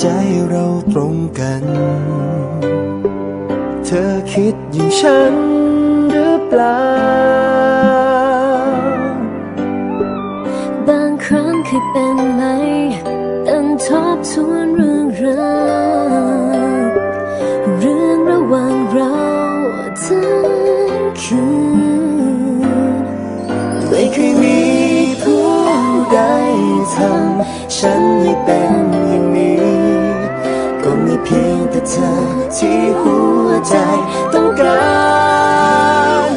ใจเราตรงกัน เธอคิดอย่างฉันหรือเปล่า บางครั้งเคยเป็นไหมตั้งทบทวนเรื่องราวเรื่องระหว่างเราทั้งคืนไม่เคยมีผู้ใดทำฉันให้เป็นอย่างนี้ เธอที่หัวใจต้องการ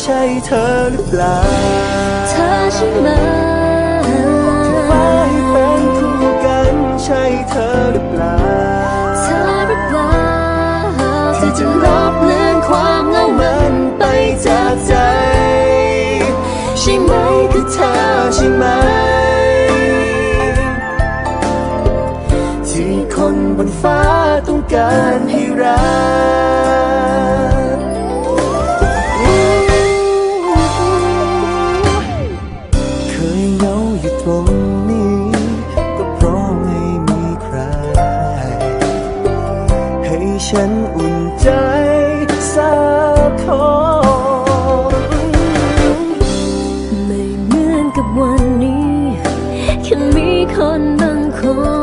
ใช่เธอหรือเปล่า เธอใช่ไหมฟ้าให้เป็นคู่กันใช่เธอหรือเปล่า เธอหรือเปล่าที่จะลบเลือนความเหงามันไปจากใจ ใช่ไหมคือเธอใช่ไหม นบนฟ้าต้องการให้รักเคยเหงาอยู่ตรงนี้ ก็เพราะไม่มีใคร ให้ฉันอุ่นใจสักคนไม่เหมือนกับวันนี้แค่มีคนบางคน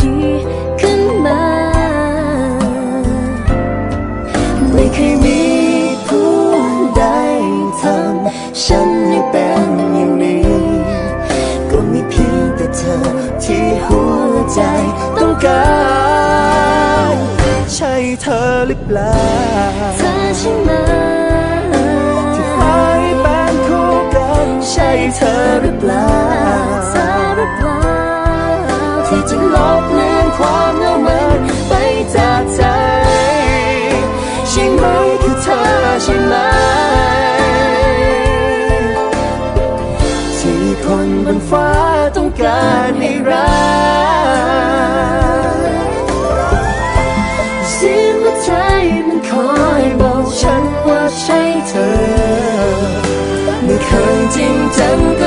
ดีขึ้นมา ไม่เคยมีผู้ใดทำฉันให้เป็นอย่างนี้ ก็มีเพียงแต่เธอที่หัวใจต้องการ ใช่เธอหรือเปล่าเธอใช่ไหมที่หายเป็นคู่กัน ใช่เธอหรือเปล่า จะลบเลือนความเหงาเมันไปจากใจใช่ไหมคือเธอใช่ไหมที่คนบนฟ้าต้องการให้รักเสียงหัวใจมันคอยบอกฉันว่าใช่เธอ ไม่เคยจริงจัง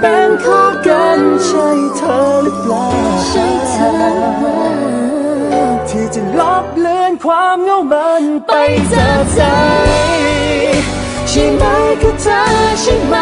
เป็นคู่กันใช่เธอหรือเปล่าใช่เธอที่จะลบเลือนความเหงามันไปจากใจใช่ไหมคือเธอใช่ไหม